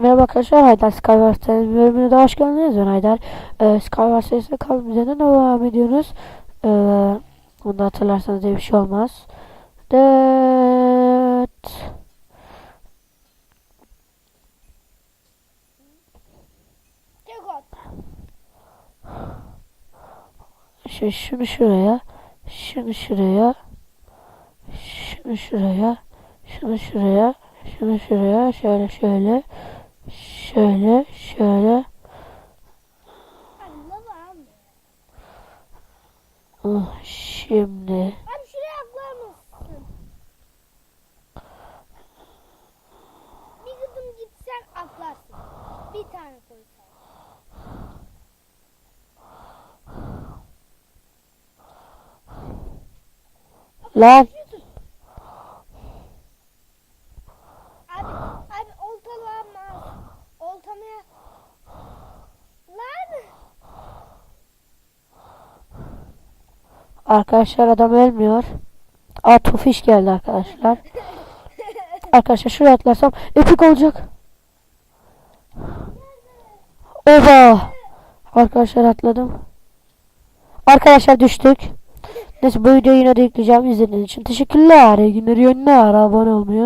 Merhaba arkadaşlar Haydar Skywars serisi bölümüne de hoş geldiniz. Ben Haydar. Ee, Skywars serisine kaldığımız yerden devam ediyoruz. Ee, Bunu da hatırlarsanız diye bir şey olmaz. Evet şunu şuraya Şunu şuraya Şunu şuraya Şunu şuraya Şunu şuraya Şöyle şöyle Şöyle şöyle. Ah, Şimdi şuraya mısın? Bir gıdım gitsen atlarsın. Bir tane koysan. Lan Arkadaşlar adam ölmüyor. Aa Tofiş geldi arkadaşlar. Arkadaşlar şuraya atlarsam epik olacak. Oba. Arkadaşlar atladım. Arkadaşlar düştük. Neyse bu videoyu yine de yükleyeceğim izlediğiniz için. Teşekkürler. İyi günler, iyi günler. Abone olmayı